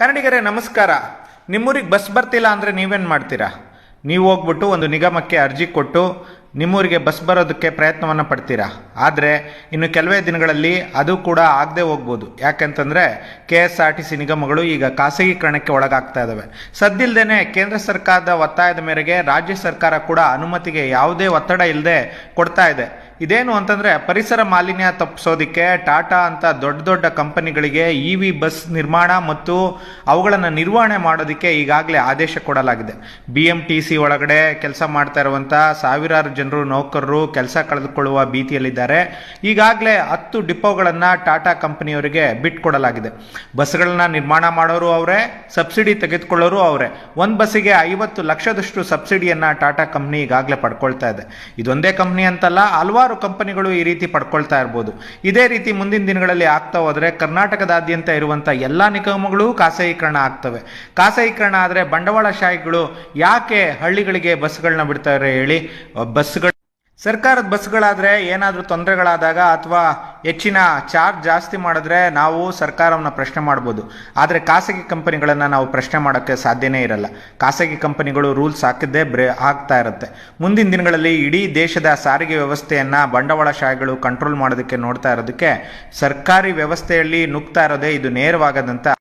ಕನ್ನಡಿಗರೇ ನಮಸ್ಕಾರ. ನಿಮ್ಮೂರಿಗೆ ಬಸ್ ಬರ್ತಿಲ್ಲ ಅಂದರೆ ನೀವೇನು ಮಾಡ್ತೀರಾ? ನೀವು ಹೋಗ್ಬಿಟ್ಟು ಒಂದು ನಿಗಮಕ್ಕೆ ಅರ್ಜಿ ಕೊಟ್ಟು ನಿಮ್ಮೂರಿಗೆ ಬಸ್ ಬರೋದಕ್ಕೆ ಪ್ರಯತ್ನವನ್ನು ಪಡ್ತೀರಾ? ಆದರೆ ಇನ್ನು ಕೆಲವೇ ದಿನಗಳಲ್ಲಿ ಅದು ಕೂಡ ಆಗದೆ ಹೋಗ್ಬೋದು. ಯಾಕೆಂತಂದರೆ K S R T C ನಿಗಮಗಳು ಈಗ ಖಾಸಗೀಕರಣಕ್ಕೆ ಒಳಗಾಗ್ತಾ ಇದ್ದಾವೆ ಸದ್ದಿಲ್ಲದೇ ಕೇಂದ್ರ ಸರ್ಕಾರದ ಒತ್ತಾಯದ ಮೇರೆಗೆ ರಾಜ್ಯ ಸರ್ಕಾರ ಕೂಡ ಅನುಮತಿಗೆ ಯಾವುದೇ ಒತ್ತಡ ಇಲ್ಲದೆ ಕೊಡ್ತಾ ಇದೆ. ಇದೇನು ಅಂತಂದರೆ ಪರಿಸರ ಮಾಲಿನ್ಯ ತಪ್ಪಿಸೋದಕ್ಕೆ ಟಾಟಾ ಅಂತ ದೊಡ್ಡ ದೊಡ್ಡ ಕಂಪನಿಗಳಿಗೆ ಇ ವಿ ಬಸ್ ನಿರ್ಮಾಣ ಮತ್ತು ಅವುಗಳನ್ನು ನಿರ್ವಹಣೆ ಮಾಡೋದಕ್ಕೆ ಈಗಾಗಲೇ ಆದೇಶ ಕೊಡಲಾಗಿದೆ. ಬಿ ಎಂ ಟಿ ಸಿ ಒಳಗಡೆ ಕೆಲಸ ಮಾಡ್ತಾ ಇರುವಂಥ ಸಾವಿರಾರು ಜನರು, ನೌಕರರು, ಕೆಲಸ ಕಳೆದುಕೊಳ್ಳುವ ಭೀತಿಯಲ್ಲಿದ್ದಾರೆ. ಈಗಾಗಲೇ ಹತ್ತು ಡಿಪೋಗಳನ್ನು ಟಾಟಾ ಕಂಪನಿಯವರಿಗೆ ಬಿಟ್ಕೊಡಲಾಗಿದೆ ಬಸ್ಗಳನ್ನ ನಿರ್ಮಾಣ ಮಾಡೋರು ಅವರೇ, ಸಬ್ಸಿಡಿ ತೆಗೆದುಕೊಳ್ಳೋರು ಅವರೇ. ಒಂದು ಬಸ್ಸಿಗೆ ಐವತ್ತು ಲಕ್ಷದಷ್ಟು ಸಬ್ಸಿಡಿಯನ್ನ ಟಾಟಾ ಕಂಪ್ನಿ ಈಗಾಗಲೇ ಪಡ್ಕೊಳ್ತಾ ಇದೆ. ಇದೊಂದೇ ಕಂಪ್ನಿ ಅಂತಲ್ಲ, ಹಲವಾರು ಕಂಪನಿಗಳು ಈ ರೀತಿ ಪಡ್ಕೊಳ್ತಾ ಇರ್ಬೋದು. ಇದೇ ರೀತಿ ಮುಂದಿನ ದಿನಗಳಲ್ಲಿ ಆಗ್ತಾ ಹೋದ್ರೆ ಕರ್ನಾಟಕದಾದ್ಯಂತ ಇರುವಂತ ಎಲ್ಲಾ ನಿಗಮಗಳು ಖಾಸಗೀಕರಣ ಆಗ್ತವೆ. ಖಾಸಗೀಕರಣ ಆದರೆ ಬಂಡವಾಳಶಾಹಿಗಳು ಯಾಕೆ ಹಳ್ಳಿಗಳಿಗೆ ಬಸ್ಗಳನ್ನ ಬಿಡ್ತಾರೆ ಹೇಳಿ? ಬಸ್ಗಳು ಸರ್ಕಾರದ ಬಸ್ಗಳಾದರೆ ಏನಾದರೂ ತೊಂದರೆಗಳಾದಾಗ ಅಥವಾ ಹೆಚ್ಚಿನ ಚಾರ್ಜ್ ಜಾಸ್ತಿ ಮಾಡಿದ್ರೆ ನಾವು ಸರ್ಕಾರವನ್ನು ಪ್ರಶ್ನೆ ಮಾಡ್ಬೋದು. ಆದರೆ ಖಾಸಗಿ ಕಂಪನಿಗಳನ್ನು ನಾವು ಪ್ರಶ್ನೆ ಮಾಡೋಕ್ಕೆ ಸಾಧ್ಯನೇ ಇರಲ್ಲ. ಖಾಸಗಿ ಕಂಪನಿಗಳು ರೂಲ್ಸ್ ಹಾಕಿದ್ದೇ ಬ್ರೇ, ಆಗ್ತಾ ಇರುತ್ತೆ. ಮುಂದಿನ ದಿನಗಳಲ್ಲಿ ಇಡೀ ದೇಶದ ಸಾರಿಗೆ ವ್ಯವಸ್ಥೆಯನ್ನು ಬಂಡವಾಳಶಾಹಿಗಳು ಕಂಟ್ರೋಲ್ ಮಾಡೋದಕ್ಕೆ ನೋಡ್ತಾ ಇರೋದಕ್ಕೆ ಸರ್ಕಾರಿ ವ್ಯವಸ್ಥೆಯಲ್ಲಿ ನುಗ್ತಾ ಇರೋದೇ ಇದು ನೇರವಾಗದಂಥ